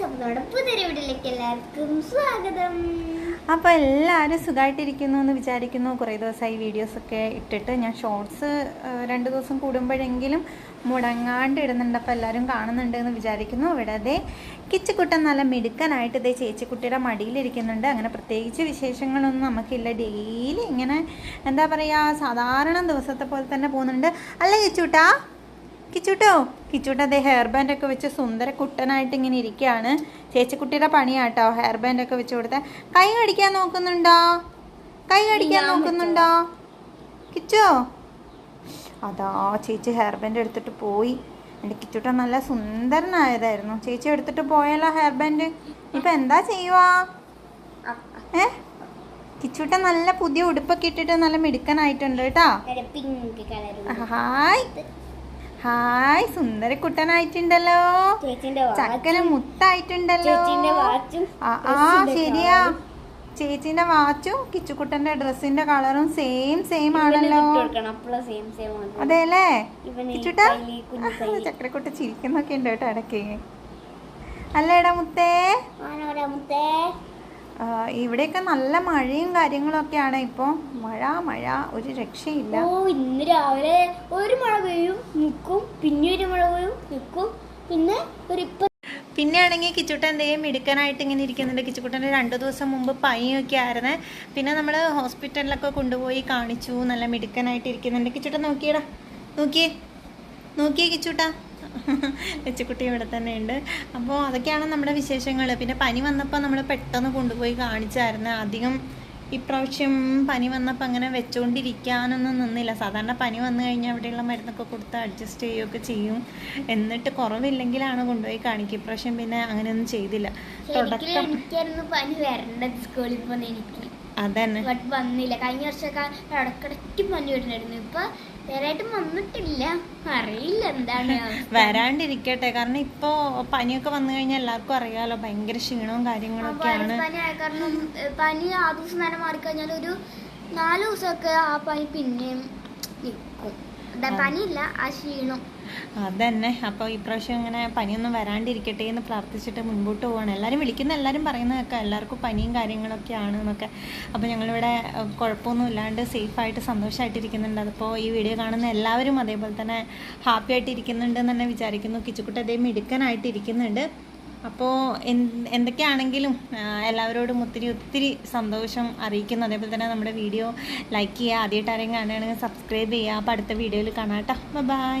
പുതിയൊരു വീട്ടിലേക്ക് എല്ലാവർക്കും സ്വാഗതം. അപ്പോൾ എല്ലാവരും സുഖമായിട്ടിരിക്കുന്നു എന്ന് വിചാരിക്കുന്നു. കുറേ ദിവസമായി വീഡിയോസൊക്കെ ഇട്ടിട്ട് ഞാൻ ഷോർട്സ് രണ്ട് ദിവസം കൂടുമ്പോഴെങ്കിലും മുടങ്ങാണ്ട് ഇടുന്നുണ്ട്. അപ്പോൾ എല്ലാവരും കാണുന്നുണ്ട് എന്ന് വിചാരിക്കുന്നു. ഇവിടെ അതേ കിച്ചുക്കുട്ടൻ നല്ല മിടുക്കനായിട്ട് ഇതേ ചേച്ചിക്കുട്ടിയുടെ മടിയിലിരിക്കുന്നുണ്ട്. അങ്ങനെ പ്രത്യേകിച്ച് വിശേഷങ്ങളൊന്നും നമുക്കില്ല. ഡെയിലി ഇങ്ങനെ എന്താ പറയുക സാധാരണ ദിവസത്തെ പോലെ തന്നെ പോകുന്നുണ്ട്. അല്ല കിച്ചൂട്ടാ? കിച്ചൂട്ടോ കിച്ചൂട്ട് അതേ ഹെയർ ബാൻഡ് ഒക്കെ വെച്ച് സുന്ദര കുട്ടനായിട്ട് ഇങ്ങനെ ഇരിക്കുകയാണ്. ചേച്ചിക്കുട്ടിയുടെ പണിയാട്ടോ ഹെയർ ബാൻഡ് ഒക്കെ വെച്ച് കൊടുത്ത. കൈ കടിക്കാൻ നോക്കുന്നുണ്ടോ? കൈ കടിക്കാൻ നോക്കുന്നുണ്ടോ? കിച്ചോ? അതാ ചേച്ചി ഹെയർ ബാൻഡ് എടുത്തിട്ട് പോയി. എന്റെ കിച്ചൂട്ട നല്ല സുന്ദരനായതായിരുന്നു. ചേച്ചി എടുത്തിട്ട് പോയാലോ ഹെയർ ബാൻഡ് ഇപ്പം എന്താ ചെയ്യുവാ? ഏ? കിച്ചൂട്ട നല്ല പുതിയ ഉടുപ്പൊക്കെ ഇട്ടിട്ട് നല്ല മിടുക്കനായിട്ടുണ്ട് കേട്ടോ. ഹായ്. ഹായ് സുന്ദര കുട്ടനായിട്ടുണ്ടല്ലോ ചക്കന മുത്തായിട്ടുണ്ടല്ലോ. ആ ശരിയാ. ചേച്ചിന്റെ വാച്ചും കിച്ചുക്കുട്ടന്റെ ഡ്രസ്സിന്റെ കളറും സെയിം സെയിം ആണല്ലോ. അതെ ഇവന് കിച്ചുട്ടാ. ചക്കരക്കുട്ട ചിരിക്കുന്നൊക്കെ ഉണ്ട് കേട്ടോ ഇടയ്ക്ക്. അല്ലേടാ മുത്തേ? മുത്തേ? ഇവിടെയൊക്കെ നല്ല മഴയും കാര്യങ്ങളൊക്കെയാണ്. ഇപ്പോൾ മഴ മഴ ഒരു രക്ഷയില്ല. ഓ ഇന്ന് രാവിലെ ഒരു മഴ പെയ്യും നിൽക്കും പിന്നെ ഒരു മഴ പെയ്യും നിൽക്കും പിന്നെ ഒരു ഇപ്പൊ പിന്നെ ആണെങ്കിൽ കിച്ചുട്ടൻ എന്തെങ്കിലും മിടുക്കനായിട്ട് ഇങ്ങനെ ഇരിക്കുന്നുണ്ട്. കിച്ചുക്കുട്ടന് രണ്ട് ദിവസം മുമ്പ് പനിയൊക്കെ ആയിരുന്നേ. പിന്നെ നമ്മൾ ഹോസ്പിറ്റലിലൊക്കെ കൊണ്ടുപോയി കാണിച്ചു. നല്ല മിടുക്കനായിട്ട് ഇരിക്കുന്നുണ്ട്. കിച്ചുട്ടൻ നോക്കിയടാ. നോക്കിയേ. നോക്കിയേ കിച്ചുട്ടാ. ലച്ചുക്കുട്ടി ഇവിടെ തന്നെ ഉണ്ട്. അപ്പോൾ അതൊക്കെയാണ് നമ്മുടെ വിശേഷങ്ങൾ പിന്നെ പനി വന്നപ്പോൾ നമ്മൾ പെട്ടെന്ന് കൊണ്ടുപോയി കാണിച്ചായിരുന്നു. അധികം ഇപ്രാവശ്യം പനി വന്നപ്പോൾ അങ്ങനെ വെച്ചുകൊണ്ടിരിക്കാനൊന്നും നിന്നില്ല. സാധാരണ പനി വന്നു കഴിഞ്ഞാൽ അവിടെയുള്ള മരുന്നൊക്കെ കൊടുത്ത് അഡ്ജസ്റ്റ് ചെയ്യുകയൊക്കെ ചെയ്യും. എന്നിട്ട് കുറവില്ലെങ്കിലാണ് കൊണ്ടുപോയി കാണിക്കുക. ഇപ്രാവശ്യം പിന്നെ അങ്ങനെയൊന്നും ചെയ്തില്ല. തുടക്കം. പനി വരേണ്ടത് സ്കൂളിൽ പോകുന്ന എനിക്ക്. അതന്നെ. വന്നില്ല. കഴിഞ്ഞ വർഷമൊക്കെ ഇടക്കിടയ്ക്ക് പനി വരുന്നായിരുന്നു ഇപ്പൊ നേരായിട്ടും വന്നിട്ടില്ല. അറിയില്ല എന്താണ് വരാണ്ടിരിക്കട്ടെ. കാരണം ഇപ്പൊ പനിയൊക്കെ വന്നു കഴിഞ്ഞാൽ എല്ലാവർക്കും അറിയാലോ. ഭയങ്കര ക്ഷീണവും കാര്യങ്ങളും ഒക്കെ ആണ് പനി ആയ കാരണം പനി ആ ദിവസം നേരം മാറിക്കഴിഞ്ഞാൽ ഒരു നാല് ദിവസമൊക്കെ ആ പനി പിന്നെയും നിൽക്കും പനിയില്ല ആ ക്ഷീണം. അതന്നെ. അപ്പോൾ ഇപ്രാവശ്യം ഇങ്ങനെ പനിയൊന്നും വരാണ്ടിരിക്കട്ടെ എന്ന് പ്രാർത്ഥിച്ചിട്ട് മുൻപോട്ട് പോവാണ്. എല്ലാവരും വിളിക്കുന്ന എല്ലാവരും പറയുന്നതൊക്കെ എല്ലാവർക്കും പനിയും കാര്യങ്ങളൊക്കെ ആണ് എന്നൊക്കെ. അപ്പോൾ ഞങ്ങളിവിടെ കുഴപ്പമൊന്നും ഇല്ലാണ്ട് സേഫായിട്ട് സന്തോഷമായിട്ടിരിക്കുന്നുണ്ട് അതിപ്പോൾ ഈ വീഡിയോ കാണുന്ന എല്ലാവരും അതേപോലെ തന്നെ ഹാപ്പി ആയിട്ടിരിക്കുന്നുണ്ട് എന്ന് തന്നെ വിചാരിക്കുന്നു. കിച്ചുക്കുട്ടി അതേ മിടുക്കനായിട്ട് ഇരിക്കുന്നുണ്ട് അപ്പോൾ എന്തൊക്കെയാണെങ്കിലും എല്ലാവരോടും ഒത്തിരി ഒത്തിരി സന്തോഷം അറിയിക്കുന്നു. അതേപോലെ തന്നെ നമ്മുടെ വീഡിയോ ലൈക്ക് ചെയ്യുക ആദ്യമായിട്ട് ആരെങ്കിലും കാണുകയാണെങ്കിൽ സബ്സ്ക്രൈബ് ചെയ്യുക. അപ്പോൾ അടുത്ത വീഡിയോയിൽ കാണാം കേട്ടോ. ബൈ